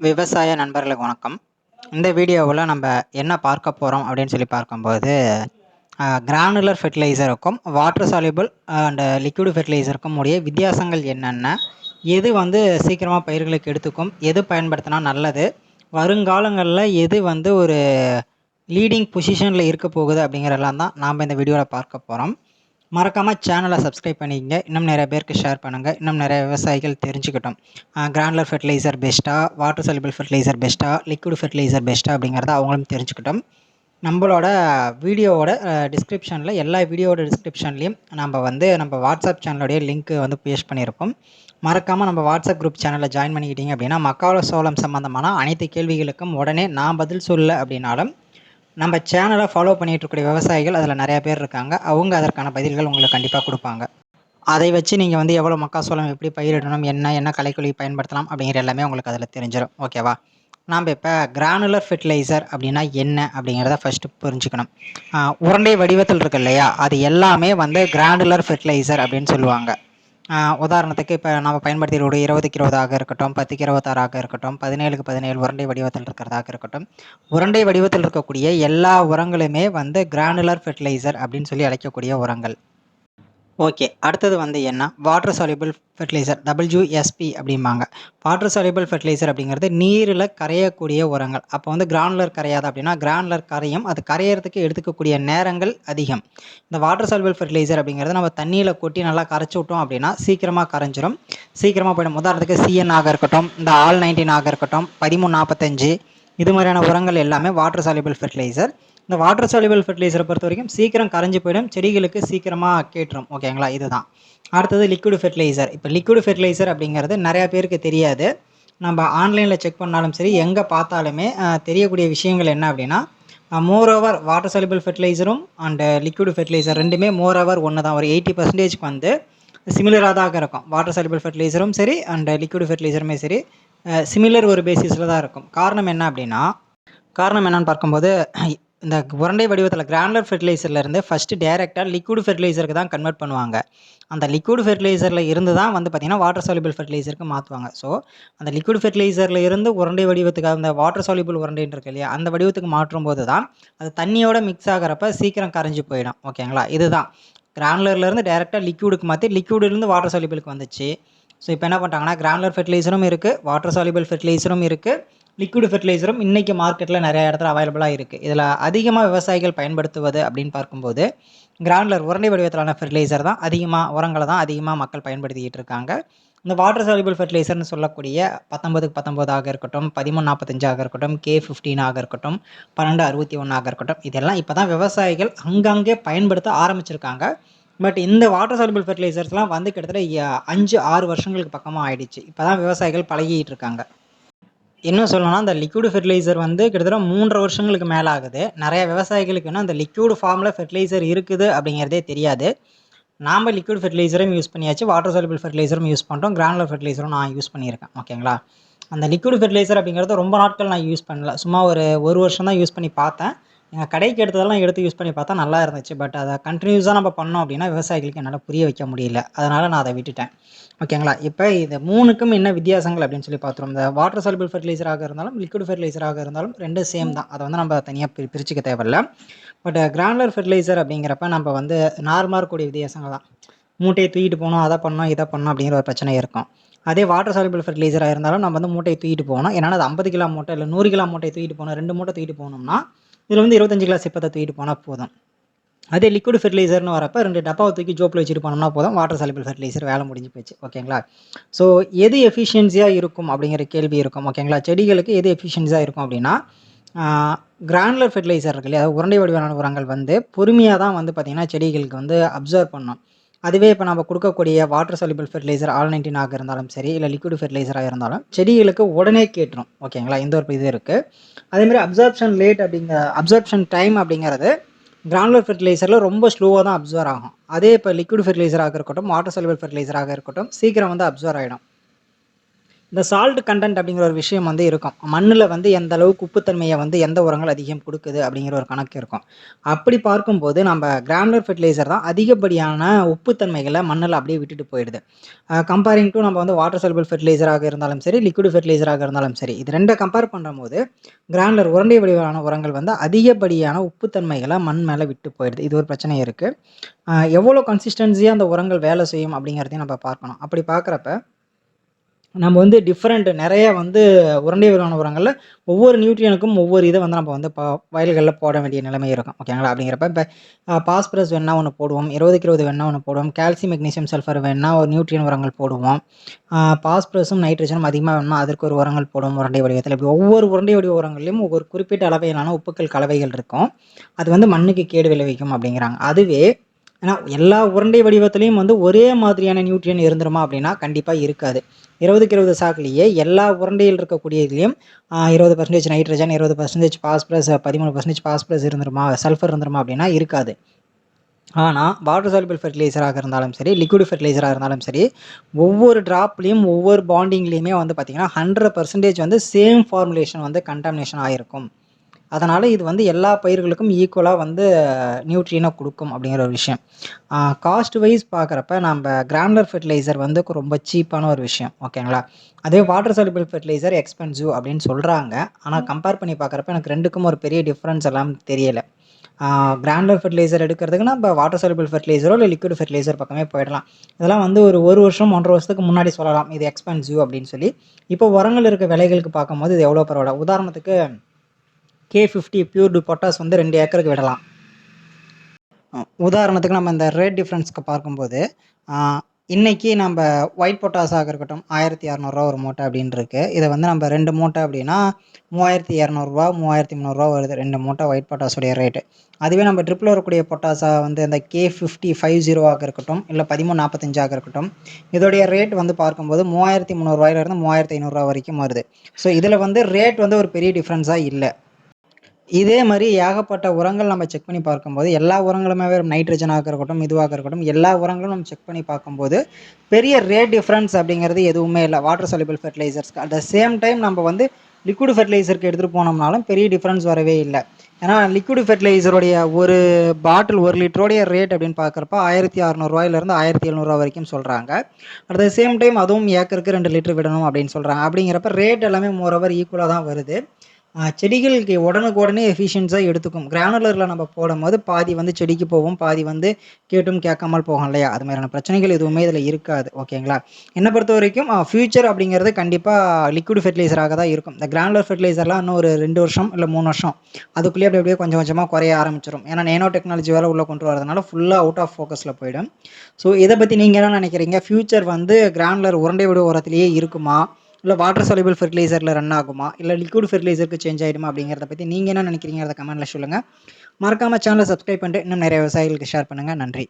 விவசாய நண்பர்களுக்கு வணக்கம். இந்த வீடியோவில் நம்ம என்ன பார்க்க போகிறோம் அப்படின்னு சொல்லி பார்க்கும்போது கிரானுலர் ஃபெர்டிலைசருக்கும் வாட்டர் சாலிபிள் அண்டு லிக்விட் ஃபெர்டிலைசருக்கும் உடைய வித்தியாசங்கள் என்னென்ன எது வந்து சீக்கிரமாக பயிர்களுக்கு எடுத்துக்கும் எது பயன்படுத்தினா நல்லது வருங்காலங்களில் எது வந்து ஒரு லீடிங் பொசிஷனில் இருக்க போகுது அப்படிங்கிறதெல்லாம் தான் நாம் இந்த வீடியோவில் பார்க்க போகிறோம் மறக்காமல் சேனலை சப்ஸ்கிரைப் பண்ணிக்கங்க. இன்னும் நிறைய பேருக்கு ஷேர் பண்ணுங்கள் இன்னும் நிறைய விவசாயிகள் தெரிஞ்சுக்கிட்டோம். கிராண்டுலர் ஃபெர்டிலைசர் பெஸ்ட்டாக வாட்டர் சலிபிள் ஃபெர்டிலைசர் பெஸ்ட்டாக லிக்விட் ஃபெர்டிலைசர் பெஸ்ட்டாக அப்படிங்கிறத அவங்களும் தெரிஞ்சுக்கிட்டோம். நம்மளோட வீடியோவோட டிஸ்கிரிப்ஷனில் எல்லா வீடியோவோட டிஸ்கிரிப்ஷன்லேயும் நம்ம வந்து நம்ம வாட்ஸ்அப் சேனலோடைய லிங்க்கு வந்து பேஸ்ட் பண்ணியிருக்கோம் மறக்காமல் நம்ம வாட்ஸ்அப் குரூப் சேனலில் ஜாயின் பண்ணிக்கிட்டீங்க அப்படின்னா மக்காவள சோளம் சம்மந்தமான அனைத்து கேள்விகளுக்கும் உடனே நான் பதில் சொல்ல அப்படின்னாலும் நம்ம சேனலை ஃபாலோ பண்ணிகிட்டு இருக்கக்கூடிய விவசாயிகள் அதில் நிறையா பேர் இருக்காங்க. அவங்க அதற்கான பதில்கள் உங்களுக்கு கண்டிப்பாக கொடுப்பாங்க. அதை வச்சு நீங்கள் வந்து எவ்வளோ மக்காசோளம் எப்படி பயிரிடணும் என்ன என்ன கலைக்குழி பயன்படுத்தலாம் அப்படிங்கிற எல்லாமே உங்களுக்கு அதில் தெரிஞ்சிடும் ஓகேவா நாம் இப்போ கிரானுலர் ஃபெர்டிலைசர் அப்படின்னா என்ன அப்படிங்கிறத ஃபஸ்ட்டு புரிஞ்சுக்கணும். உருண்டை வடிவத்தில் இருக்கு இல்லையா? அது எல்லாமே வந்து கிரானுலர் ஃபெர்டிலைசர் அப்படின்னு சொல்லுவாங்க. உதாரணத்துக்கு இப்போ நம்ம பயன்படுத்திக்கூடிய இருபதுக்கு இருபதாக இருக்கட்டும் பத்துக்கு இருபத்தாறாக இருக்கட்டும் பதினேழுக்கு பதினேழு உருண்டை வடிவத்தில் இருக்கிறதாக இருக்கட்டும். உருண்டை வடிவத்தில் இருக்கக்கூடிய எல்லா உரங்களுமே வந்து கிரானுலர் ஃபெர்டிலைசர் அப்படின்னு சொல்லி அழைக்கக்கூடிய உரங்கள். ஓகே அடுத்தது வந்து என்ன? வாட்டர் சாலிபிள் ஃபெர்டிலைசர் டபிள்யூஎஸ்பி அப்படிம்பாங்க. வாட்டர் சாலிபிள் ஃபெர்டிலைசர் அப்படிங்கிறது நீரில் கரையக்கூடிய உரங்கள். அப்போ வந்து கிரானுலர் கரையாது அப்படின்னா கிரானுலர் கரையும் அது கரையிறதுக்கு எடுத்துக்கக்கூடிய நேரங்கள் அதிகம். இந்த வாட்டர் சாலிபிள் ஃபெர்டிலைசர் அப்படிங்கிறது நம்ம தண்ணியில் கொட்டி நல்லா கரைச்சி விட்டோம் அப்படின்னா சீக்கிரமாக கரைஞ்சிரும். சீக்கிரமாக போயிடும். உதாரணத்துக்கு சிஎன் ஆக இருக்கட்டும் இந்த ஆல் நைன்டீன் ஆக இருக்கட்டும் பதிமூணு நாற்பத்தஞ்சு இது மாதிரியான உரங்கள் எல்லாமே வாட்டர் சாலிபிள் ஃபெர்டிலைசர் இந்த வாட்டர் சாலிபிள் ஃபெர்டிலைசரை பொறுத்த வரைக்கும் சீக்கிரம் கரைஞ்சி போயிடும். செடிகளுக்கு சீக்கிரமாக கேட்டுரும். ஓகேங்களா இதுதான். அடுத்தது லிக்விட் ஃபெர்டிலைசர் இப்போ லிக்விட் ஃபெர்டிலைசர் அப்படிங்கிறது நிறையா பேருக்கு தெரியாது. நம்ம ஆன்லைனில் செக் பண்ணாலும் சரி எங்கே பார்த்தாலுமே தெரியக்கூடிய விஷயங்கள் என்ன அப்படின்னா மோர் ஓவர் வாட்டர் சாலிபிள் ஃபெர்டிலைசரும் அண்டு லிக்விட் ஃபெர்டிலைசர் ரெண்டுமே மோர் ஓவர் ஒன்று தான் ஒரு எயிட்டி பர்சன்டேஜ்க்கு வந்து சிமிலராக தான் இருக்கும். வாட்டர் சாலிபிள் ஃபெர்டிலைசரும் சரி அண்ட் லிக்விட் ஃபெர்டிலைசருமே சரி சிமிலர் ஒரு பேசிஸில் தான் இருக்கும். காரணம் என்ன அப்படின்னா காரணம் என்னன்னு பார்க்கும்போது இந்த உருண்டை வடிவத்தில் கிரானுலர் ஃபெர்டிலைசர்லேருந்து ஃபஸ்ட்டு டேரெக்டாக லிக்விட் ஃபெர்டிலைசருக்கு தான் கன்வெர்ட் பண்ணுவாங்க. அந்த லிக்விட் ஃபெர்டிலைசரில் இருந்து தான் வந்து பார்த்திங்கன்னா வாட்டர் சாலிபிள் ஃபெர்டிலைசருக்கு மாற்றுவாங்க ஸோ அந்த லிக்விட் ஃபெர்டிலைசரில் இருந்து உருண்டை வடிவத்துக்கு அந்த வாட்டர் சாலிபிள் உருண்டைன்னு இருக்கு இல்லையா அந்த வடிவத்துக்கு மாற்றும் போது தான் அது தண்ணியோட மிக்ஸ் ஆகிறப்ப சீக்கிரம் கரைஞ்சி போயிடும். ஓகேங்களா இதுதான். கிரானுலர்லேருந்து டேரெக்டாக லிக்விடுக்கு மாற்றி லிக்விட்லேருந்து வாட்டர் சாலிபிளுக்கு வந்துச்சு. ஸோ இப்போ என்ன பண்ணுறாங்கன்னா கிரானுலர் ஃபெர்டிலைசரும் இருக்குது வாட்டர் சாலிபிள் ஃபெர்டிலைசரும் இருக்குது லிக்விட் ஃபெர்டிலைசரும் இன்றைக்கி மார்க்கெட்டில் நிறைய இடத்துல அவைலபிளாக இருக்குது இதில் அதிகமாக விவசாயிகள் பயன்படுத்துவது அப்படின்னு பார்க்கும்போது கிரானுலர் உரண்டை வடிவத்திலான ஃபெர்டிலைசர் தான் அதிகமாக உரங்களை தான் அதிகமாக மக்கள் பயன்படுத்திக்கிட்டு இருக்காங்க. இந்த வாட்டர் சாலிபிள் ஃபெர்டிலைசர்னு சொல்லக்கூடிய பத்தொம்பதுக்கு பத்தொம்போதாக இருக்கட்டும் பதிமூணு நாற்பத்தஞ்சாக இருக்கட்டும் கே ஃபிஃப்டீனாக இருக்கட்டும் பன்னெண்டு அறுபத்தி ஒன்றாக இருக்கட்டும் இதெல்லாம் இப்போ தான் விவசாயிகள் அங்கங்கே பயன்படுத்த ஆரம்பிச்சிருக்காங்க. பட் இந்த வாட்டர் சாலிபிள் ஃபெர்டிலைசர்ஸ்லாம் வந்து கிட்டத்தட்ட அஞ்சு ஆறு வருஷங்களுக்கு பக்கமாக ஆயிடுச்சு. இப்போ தான் விவசாயிகள் பழகிட்டு இருக்காங்க. என்ன சொல்லணும்னா அந்த லிக்யூடு ஃபெர்டிலைசர் வந்து கிட்டத்தட்ட மூன்றரை வருஷங்களுக்கு மேலே ஆகுது நிறைய விவசாயிகளுக்கு இன்னும் அந்த லிக்யூடு ஃபார்மில் ஃபெர்டிலைசர் இருக்குது அப்படிங்கிறதே தெரியாது. நாம் லிக்யூட் ஃபெர்டிலைசரும் யூஸ் பண்ணியாச்சு வாட்டர் சாலிபிள் ஃபெர்டிலைசரும் யூஸ் பண்ணுறோம் கிரானுலர் ஃபெர்டிலைசரும் நான் யூஸ் பண்ணியிருக்கேன். ஓகேங்களா அந்த லிக்யூட் ஃபெர்டிலைசர் அப்படிங்கிறது ரொம்ப நாட்கள் நான் யூஸ் பண்ணல. சும்மா ஒரு ஒரு வருஷம் தான் யூஸ் பண்ணி பார்த்தேன். எங்கள் கடைக்கு எடுத்ததெல்லாம் எடுத்து யூஸ் பண்ணி பார்த்தா நல்லா இருந்துச்சு. பட் அதை கண்டினியூஸாக நம்ம பண்ணோம் அப்படின்னா விவசாயிகளுக்கு என்னால் புரிய வைக்க முடியல. அதனால் நான் அதை விட்டுட்டேன். ஓகேங்களா இப்போ இது மூணுக்கும் என்ன வித்தியாசங்கள் அப்படின்னு சொல்லி பார்த்துருவோம். இந்த வாட்டர் சல்பிள் ஃபெர்டிலைசராக இருந்தாலும் லிக்விட் ஃபெர்டிலைசராக இருந்தாலும் ரெண்டும் சேம் தான். அதை வந்து நம்ம தனியாக பிரி பிரிச்சுக்க தேவையில்ல. பட் கிரானுலர் ஃபெர்டிலைசர் அப்படிங்கிறப்ப நம்ம வந்து நார்மலாக இருக்கக்கூடிய வித்தியாசங்கள் தான். மூட்டையை தூக்கிட்டு போகணும் அதை பண்ணோம் இதை பண்ணோம் அப்படிங்கிற ஒரு பிரச்சனை இருக்கும். அதே வாட்டர் சாலிபிள் ஃபெர்டிலைசராக இருந்தாலும் நம்ம வந்து மூட்டையை தூக்கிட்டு போகணும். ஏன்னா அது ஐம்பது கிலோ மூட்டை இல்லை நூறு கிலோ மூட்டையை தூக்கிட்டு போகணும். ரெண்டு மூட்டை தூக்கிட்டு போகணும்னா இதில் வந்து இருபத்தஞ்சு கிளாஸ் சிப்பத்தை தூக்கிட்டு போனால் போதும். அதே லிக்விட் ஃபெர்டிலைசர்னு வரப்போ ரெண்டு டப்பாவை தூக்கி ஜோப்பில் வச்சுட்டு போனோம்னா போதும். வாட்டர் சாலிபிள் ஃபெர்டிலைசர் வேலை முடிஞ்சு போச்சு. ஓகேங்களா ஸோ எது எஃபிஷியன்சியாக இருக்கும் அப்படிங்கிற கேள்வி இருக்கும். ஓகேங்களா செடிகளுக்கு எது எஃபிஷியன்சியாக இருக்கும் அப்படின்னா கிரானுலர் ஃபெர்டிலைசர் இருக்கு இல்லையா? உருண்டை வடிவான உரங்கள் வந்து பொறுமையாக தான் வந்து பார்த்திங்கன்னா செடிகளுக்கு வந்து அப்சர்வ் பண்ணும். அதுவே இப்போ நம்ம கொடுக்கக்கூடிய வாட்டர் சாலிபிள் ஃபெர்டிலைசர் ஆல் நைன்டீனாக இருந்தாலும் சரி இல்லை லிக்விட் ஃபெர்டிலைசராக இருந்தாலும் செடிகளுக்கு உடனே கேட்டுரும் ஓகேங்களா இந்த ஒரு இது இருக்குது அதேமாதிரி அப்சர்ப்ஷன் லேட் அப்படிங்கிற அப்சர்ப்ஷன் டைம் அப்படிங்கிறது கிரானுலர் ஃபெர்டிலைசரில் ரொம்ப ஸ்லோவாக தான் அப்சர்வ் ஆகும். அதே இப்போ லிக்விட் ஃபெர்டிலைசராக இருக்கட்டும் வாட்டர் சாலிபிள் ஃபெர்டிலைசராக இருக்கட்டும் சீக்கிரம் வந்து அப்சர்வ் ஆகிடும் இந்த சால்ட் கண்டென்ட் அப்படிங்கிற ஒரு விஷயம் வந்து இருக்கும். மண்ணில் வந்து எந்த அளவுக்கு உப்புத்தன்மையை வந்து எந்த உரங்கள் அதிகம் கொடுக்குது அப்படிங்கிற ஒரு கணக்கு இருக்கும். அப்படி பார்க்கும்போது நம்ம கிரானுலர் ஃபெர்டிலைசர் தான் அதிகப்படியான உப்புத்தன்மைகளை மண்ணில் அப்படியே விட்டுட்டு போயிடுது. கம்பேரிங் டு நம்ம வந்து வாட்டர் செல்பிள் ஃபெர்டிலைசராக இருந்தாலும் சரி லிக்விட் ஃபெர்டிலைசராக இருந்தாலும் சரி இது ரெண்டை கம்பேர் பண்ணும்போது கிரானுலர் உருண்டை வடிவான உரங்கள் வந்து அதிகப்படியான உப்புத்தன்மைகளை மண் மேலே விட்டு போயிடுது. இது ஒரு பிரச்சனை இருக்குது எவ்வளோ கன்சிஸ்டன்சியாக அந்த உரங்கள் வேலை செய்யும் அப்படிங்கிறதையும் நம்ம பார்க்கணும். அப்படி பார்க்குறப்ப நம்ம வந்து டிஃப்ரெண்ட் நிறைய வந்து உருண்டை வகையான உரங்களில் ஒவ்வொரு நியூட்ரியனுக்கும் ஒவ்வொரு இதை வந்து நம்ம வந்து வயல்களில் போட வேண்டிய நிலைமை இருக்கும். ஓகேங்களா அப்படிங்கிறப்ப இப்போ பாஸ்பரஸ் வேணா ஒன்று போடுவோம். இருபதுக்கு இருபது வேணா ஒன்று போடுவோம். கால்சியம் மெக்னீசியம் சல்ஃபர் வேணா ஒரு நியூட்ரியன் உரங்கள் போடுவோம். பாஸ்பரஸும் நைட்ரஜனும் அதிகமாக வேணுமா அதற்கு ஒரு உரங்கள் போடுவோம் உருண்டை வடிவத்தில். இப்படி ஒவ்வொரு உருண்டை வடிவ உரங்கள்லையும் ஒவ்வொரு குறிப்பிட்ட அளவையிலான உப்புக்கள் கலவைகள் இருக்கும். அது வந்து மண்ணுக்கு கேடு விளைவிக்கும் அப்படிங்கிறாங்க. அதுவே ஏன்னா எல்லா உருண்டை வடிவத்துலேயும் வந்து ஒரே மாதிரியான நியூட்ரியன் இருந்துருமா அப்படின்னா கண்டிப்பாக இருக்காது. இருபதுக்கு இருபது சாக்குலேயே எல்லா உருண்டையில் இருக்கக்கூடிய இதுலேயும் இருபது பர்சன்டேஜ் நைட்ரஜன் இருபது பர்சன்டேஜ் பாஸ்பரஸ் பதிமூணு பர்சன்டேஜ் பாஸ்பரஸ் இருந்துருமா சல்ஃபர் இருந்துருமா அப்படின்னா இருக்காது. ஆனால் வாட்டர் சால்பிள் ஃபெர்டிலைசராக இருந்தாலும் சரி லிக்விட் ஃபெர்டிலைசராக இருந்தாலும் சரி ஒவ்வொரு ட்ராப்லேயும் ஒவ்வொரு பாண்டிங்லேயுமே வந்து பார்த்திங்கன்னா ஹண்ட்ரட் பர்சன்டேஜ் வந்து சேம் ஃபார்முலேஷன் வந்து கண்டாமினேஷன் ஆகிருக்கும் அதனால் இது வந்து எல்லா பயிர்களுக்கும் ஈக்குவலாக வந்து நியூட்ரியனை கொடுக்கும் அப்படிங்கிற ஒரு விஷயம். காஸ்ட் வைஸ் பார்க்குறப்ப நம்ம கிரானுலர் ஃபெர்டிலைசர் வந்து ரொம்ப சீப்பான ஒரு விஷயம் ஓகேங்களா அதே வாட்டர் சாலிபிள் ஃபெர்டிலைசர் எக்ஸ்பென்சிவ் அப்படின்னு சொல்கிறாங்க ஆனால் கம்பேர் பண்ணி பார்க்குறப்ப எனக்கு ரெண்டுக்கும் ஒரு பெரிய டிஃப்ரென்ஸ் எல்லாம் தெரியலை. கிரானுலர் ஃபெர்டிலைசர் எடுக்கிறதுக்கு நம்ம வாட்டர் சாலிபிள் ஃபெர்டிலைசரோ இல்லை லிக்விட் ஃபெர்டிலைசர் பக்கமே போயிடலாம். இதெல்லாம் வந்து ஒரு ஒரு வருஷம் ஒன்றரை வருஷத்துக்கு முன்னாடி சொல்லலாம். இது எக்ஸ்பென்சிவ் அப்படின்னு சொல்லி. இப்போ உரங்கள் இருக்க விலைகளுக்கு பார்க்கும்போது இது எவ்வளோ பரவாயில்ல. உதாரணத்துக்கு கே ஃபிஃப்டி பியூர்டு பொட்டாஸ் வந்து ரெண்டு ஏக்கருக்கு விடலாம். உதாரணத்துக்கு நம்ம இந்த ரேட் டிஃப்ரென்ஸ்க்கு பார்க்கும்போது இன்றைக்கி நம்ம ஒயிட் பொட்டாஸாக இருக்கட்டும் ஆயிரத்தி இரநூறுவா ஒரு மூட்டை அப்படின்னு இருக்குது இதை வந்து நம்ம ரெண்டு மூட்டை அப்படின்னா மூவாயிரத்தி இரநூறுவா மூவாயிரத்தி முந்நூறுரூவா வருது ரெண்டு மூட்டை ஒயிட் பொட்டாஸுடைய ரேட்டு அதுவே நம்ம ட்ரிப்பில் வரக்கூடிய பொட்டாஸாக வந்து இந்த கே ஃபிஃப்டி ஃபைவ் ஜீரோவாக இருக்கட்டும் இல்லை பதிமூணு நாற்பத்தஞ்சாக இருக்கட்டும் இதோடைய ரேட் வந்து பார்க்கும்போது மூவாயிரத்தி முந்நூறுவாயிலிருந்து மூவாயிரத்தி ஐநூறுரூவா வரைக்கும் வருது. ஸோ இதில் வந்து ரேட் வந்து ஒரு பெரிய டிஃப்ரென்ஸாக இல்லை. இதே மாதிரி ஏகப்பட்ட உரங்கள் நம்ம செக் பண்ணி பார்க்கும்போது எல்லா உரங்களுமே நைட்ரஜனாக இருக்கட்டும் இதுவாக இருக்கட்டும் எல்லா உரங்களும் நம்ம செக் பண்ணி பார்க்கும்போது பெரிய ரேட் டிஃப்ரென்ஸ் அப்படிங்கிறது எதுவுமே இல்லை. வாட்டர் சாலிபிள் ஃபெர்டிலைசர்ஸ்க்கு அட் த சேம் டைம் நம்ம வந்து லிக்விட் ஃபெர்டிலைசருக்கு எடுத்துகிட்டு போனோம்னாலும் பெரிய டிஃப்ரென்ஸ் வரவே இல்லை. ஏன்னா லிக்விட் ஃபெர்டிலைசருடைய ஒரு பாட்டில் ஒரு லிட்டரோடைய ரேட் அப்படின்னு பார்க்குறப்ப ஆயிரத்தி அறநூறுவாயிலேருந்து ஆயிரத்தி எழுநூறுவா வரைக்கும் சொல்கிறாங்க அட் த சேம் டைம் அதுவும் ஏக்கருக்கு ரெண்டு லிட்டர் விடணும் அப்படின்னு சொல்கிறாங்க அப்படிங்கிறப்ப ரேட் எல்லாமே மோரோவர் ஈக்குவலாக தான் வருது. செடிகளுக்கு உடனுக்கு உடனே எஃபிஷியன்ஸாக எடுத்துக்கும். கிரானுலரில் நம்ம போடும்போது பாதி வந்து செடிக்கு போகும் பாதி வந்து கேட்டும் கேட்காமல் போகும் இல்லையா? அது மாதிரியான பிரச்சனைகள் எதுவுமே இதில் இருக்காது. ஓகேங்களா என்னை பொறுத்த வரைக்கும் ஃப்யூச்சர் அப்படிங்கிறது கண்டிப்பாக லிக்விட் ஃபெர்டிலைசராக தான் இருக்கும். இந்த கிரானுலர் ஃபெர்டிலைசர்லாம் இன்னும் ஒரு ரெண்டு வருஷம் இல்லை மூணு வருஷம் அதுக்குள்ளேயே அப்படி அப்படியே கொஞ்சம் கொஞ்சமாக குறைய ஆரம்பிச்சிடும் ஏன்னா நேனோ டெக்னாலஜி வேலை உள்ளே கொண்டு வரதுனால ஃபுல்லாக அவுட் ஆஃப் ஃபோக்கஸில் போயிடும். ஸோ இதை பற்றி நீங்கள் என்ன நினைக்கிறீங்க? ஃப்யூச்சர் வந்து கிரானுலர் உருண்டை விட உரத்திலேயே இருக்குமா? இல்லை வாட்டர் சாலிபிள் ஃபெர்டிலைசரில் ரன் ஆகுமா? இல்லை லிக்விட் ஃபெர்டிலைசருக்கு சேஞ்ச் ஆகிடுமா அப்படிங்கிறத பற்றி நீங்கள் என்ன நினைக்கிறீங்க அதை கமெண்ட்டில் சொல்லுங்கள் மறக்காமல் சேனலை சப்ஸ்கிரைப் பண்ணிட்டு இன்னும் நிறைய விவசாயிகளுக்கு ஷேர் பண்ணுங்கள் நன்றி.